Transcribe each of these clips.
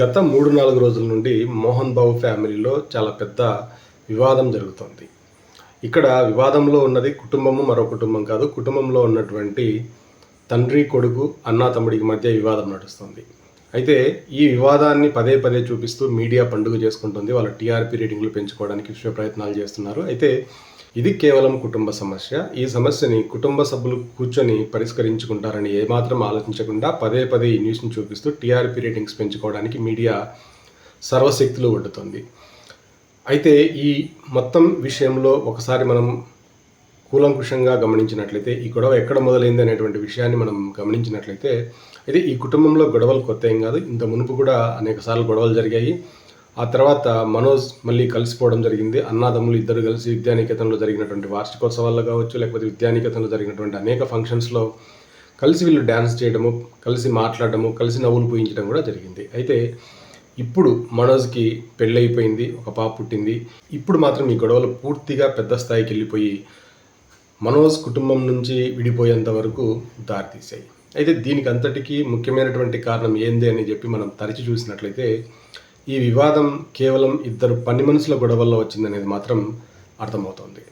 గత మూడు నాలుగు రోజుల నుండి మోహన్ బాబు ఫ్యామిలీలో చాలా పెద్ద వివాదం జరుగుతోంది. ఇక్కడ వివాదంలో ఉన్నది కుటుంబము మరో కుటుంబం కాదు. కుటుంబంలో ఉన్నటువంటి తండ్రి కొడుకు అన్నా తమ్ముడికి మధ్య వివాదం నడుస్తుంది. అయితే ఈ వివాదాన్ని పదే పదే చూపిస్తూ మీడియా పండుగ చేసుకుంటుంది. వాళ్ళ టీఆర్పీ రేటింగ్లు పెంచుకోవడానికి విశ్వ ప్రయత్నాలు చేస్తున్నారు. అయితే ఇది కేవలం కుటుంబ సమస్య. ఈ సమస్యని కుటుంబ సభ్యులు కూర్చొని పరిష్కరించుకుంటారని ఏమాత్రం ఆలోచించకుండా పదే పదే ఈ న్యూస్ని చూపిస్తూ టీఆర్పీ రేటింగ్స్ పెంచుకోవడానికి మీడియా సర్వశక్తులు వడ్డుతుంది అయితే ఈ మొత్తం విషయంలో ఒకసారి మనం కూలంకుషంగా గమనించినట్లయితే ఈ గొడవ ఎక్కడ మొదలైంది అనేటువంటి విషయాన్ని మనం గమనించినట్లయితే అయితే ఈ కుటుంబంలో గొడవలు కొత్త ఏం కాదు. ఇంత మునుపు కూడా అనేక సార్లు గొడవలు జరిగాయి. ఆ తర్వాత మనోజ్ మళ్ళీ కలిసిపోవడం జరిగింది. అన్నాదమ్ములు ఇద్దరు కలిసి విద్యానికేతనంలో జరిగినటువంటి వార్షికోత్సవాల్లో కావచ్చు లేకపోతే విద్యానికేతనంలో జరిగినటువంటి అనేక ఫంక్షన్స్లో కలిసి వీళ్ళు డ్యాన్స్ చేయడము కలిసి మాట్లాడడము కలిసి నవ్వులు పూయించడం కూడా జరిగింది. అయితే ఇప్పుడు మనోజ్కి పెళ్ళైపోయింది ఒక పాప పుట్టింది. ఇప్పుడు మాత్రం ఈ గొడవలు పూర్తిగా పెద్ద స్థాయికి వెళ్ళిపోయి మనోజ్ కుటుంబం నుంచి విడిపోయేంత వరకు దారితీశాయి. అయితే దీనికి అంతటికీ ముఖ్యమైనటువంటి కారణం ఏంది అని చెప్పి మనం తరచి చూసినట్లయితే ఈ వివాదం కేవలం ఇద్దరు పని మనుషుల గొడవల్లో వచ్చిందనేది మాత్రం అర్థమవుతోంది.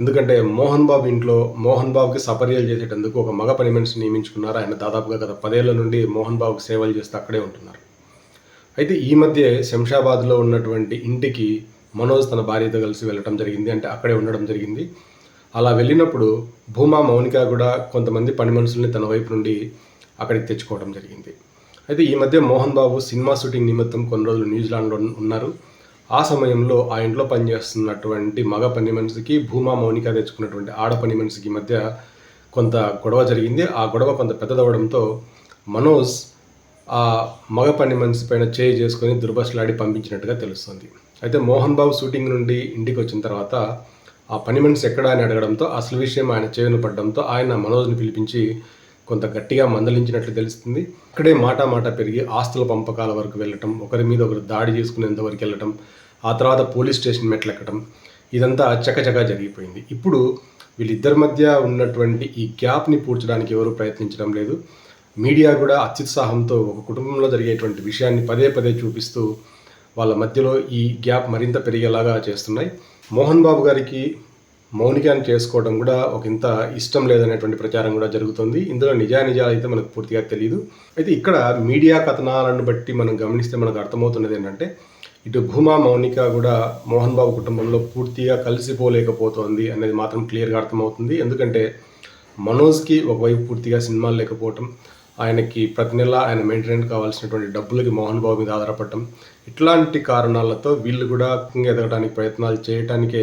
ఎందుకంటే మోహన్ బాబు ఇంట్లో మోహన్ బాబుకి సపర్యలు చేసేటందుకు ఒక మగ పని మనిషిని నియమించుకున్నారు. ఆయన దాదాపుగా గత పదేళ్ళ నుండి మోహన్ బాబుకి సేవలు చేస్తూ అక్కడే ఉంటున్నారు. అయితే ఈ మధ్య శంషాబాద్లో ఉన్నటువంటి ఇంటికి మనోజ్ తన భార్యతో కలిసి వెళ్ళటం జరిగింది. అంటే అక్కడే ఉండడం జరిగింది. అలా వెళ్ళినప్పుడు భూమా మౌనిక కూడా కొంతమంది పని మనుషుల్ని తన వైపు నుండి అక్కడికి తెచ్చుకోవడం జరిగింది. అయితే ఈ మధ్య మోహన్ బాబు సినిమా షూటింగ్ నిమిత్తం కొన్ని రోజులు న్యూజిలాండ్లో ఉన్నారు. ఆ సమయంలో ఆ ఇంట్లో పనిచేస్తున్నటువంటి మగ పని మనిషికి భూమా మౌనిక తెచ్చుకున్నటువంటి ఆడ పని మనిషికి మధ్య కొంత గొడవ జరిగింది. ఆ గొడవ కొంత పెద్దదవడంతో మనోజ్ ఆ మగ పని మనిషి పైన చేయి చేసుకొని దుర్భషలాడి పంపించినట్టుగా తెలుస్తుంది. అయితే మోహన్ బాబు షూటింగ్ నుండి ఇంటికి వచ్చిన తర్వాత ఆ పని మనిషి ఎక్కడా అని అడగడంతో అసలు విషయం ఆయన చేయును పడడంతో ఆయన మనోజ్ని పిలిపించి కొంత గట్టిగా మందలించినట్లు తెలుస్తుంది. ఇక్కడే మాటా మాట పెరిగి ఆస్తుల పంపకాల వరకు వెళ్ళటం ఒకరి మీద ఒకరు దాడి చేసుకునేంత వరకు వెళ్ళటం ఆ తర్వాత పోలీస్ స్టేషన్ మెట్లెక్కడం ఇదంతా చకచకా జరిగిపోయింది. ఇప్పుడు వీళ్ళిద్దరి మధ్య ఉన్నటువంటి ఈ గ్యాప్ని పూడ్చడానికి ఎవరు ప్రయత్నించడం లేదు. మీడియా కూడా అత్యుత్సాహంతో ఒక కుటుంబంలో జరిగేటువంటి విషయాన్ని పదే పదే చూపిస్తూ వాళ్ళ మధ్యలో ఈ గ్యాప్ మరింత పెరిగేలాగా చేస్తున్నాయి. మోహన్ బాబు గారికి మౌనికాన్ని చేసుకోవడం కూడా ఒక ఇంత ఇష్టం లేదనేటువంటి ప్రచారం కూడా జరుగుతుంది. ఇందులో నిజానిజాలు అయితే మనకు పూర్తిగా తెలియదు అయితే ఇక్కడ మీడియా కథనాలను బట్టి మనం గమనిస్తే మనకు అర్థమవుతున్నది ఏంటంటే ఇటు భూమా మౌనిక కూడా మోహన్ బాబు కుటుంబంలో పూర్తిగా కలిసిపోలేకపోతోంది అనేది మాత్రం క్లియర్గా అర్థమవుతుంది. ఎందుకంటే మనోజ్కి ఒకవైపు పూర్తిగా సినిమాలు లేకపోవటం ఆయనకి ప్రతి నెల ఆయన మెయింటెనెన్స్ కావాల్సినటువంటి డబ్బులకి మోహన్ బాబు మీద ఆధారపడటం ఇట్లాంటి కారణాలతో వీళ్ళు కూడా ఎదగడానికి ప్రయత్నాలు చేయటానికే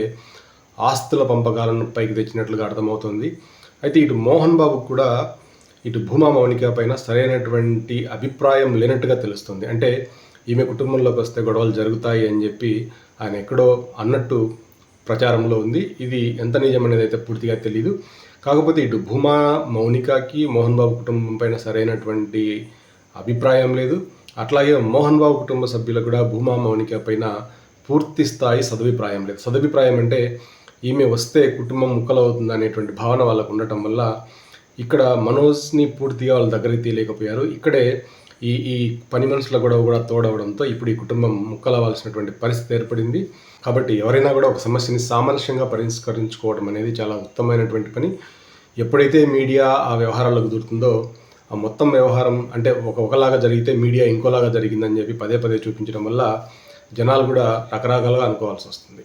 ఆస్తుల పంపకాలను పైకి తెచ్చినట్లుగా అర్థమవుతుంది. అయితే ఇటు మోహన్ బాబు కూడా ఇటు భూమా మౌనిక పైన సరైనటువంటి అభిప్రాయం లేనట్టుగా తెలుస్తుంది. అంటే ఈమె కుటుంబంలోకి వస్తే గొడవలు జరుగుతాయి అని చెప్పి ఆయన ఎక్కడో అన్నట్టు ప్రచారంలో ఉంది. ఇది ఎంత నిజం అనేది అయితే పూర్తిగా తెలియదు కాకపోతే ఇటు భూమా మౌనికకి మోహన్ బాబు కుటుంబం పైన సరైనటువంటి అభిప్రాయం లేదు. అట్లాగే మోహన్ బాబు కుటుంబ సభ్యులకు కూడా భూమా మౌనిక పైన పూర్తి స్థాయి సదభిప్రాయం లేదు. సదభిప్రాయం అంటే ఈమె వస్తే కుటుంబం ముక్కలవుతుంది అనేటువంటి భావన వాళ్ళకు ఉండటం వల్ల ఇక్కడ మనోజ్ని పూర్తిగా వాళ్ళ దగ్గరికి తీయలేకపోయారు. ఇక్కడే ఈ ఈ పని మనుషుల గొడవ కూడా తోడవడంతో ఇప్పుడు ఈ కుటుంబం ముక్కలవలసినటువంటి పరిస్థితి ఏర్పడింది. కాబట్టి ఎవరైనా కూడా ఒక సమస్యని సామరస్యంగా పరిష్కరించుకోవడం అనేది చాలా ఉత్తమమైనటువంటి పని. ఎప్పుడైతే మీడియా ఆ వ్యవహారాలకు దూరుతుందో ఆ మొత్తం వ్యవహారం అంటే ఒక ఒకలాగా జరిగితే మీడియా ఇంకోలాగా జరిగిందని చెప్పి పదే పదే చూపించడం వల్ల జనాలు కూడా రకరకాలుగా అనుకోవాల్సి వస్తుంది.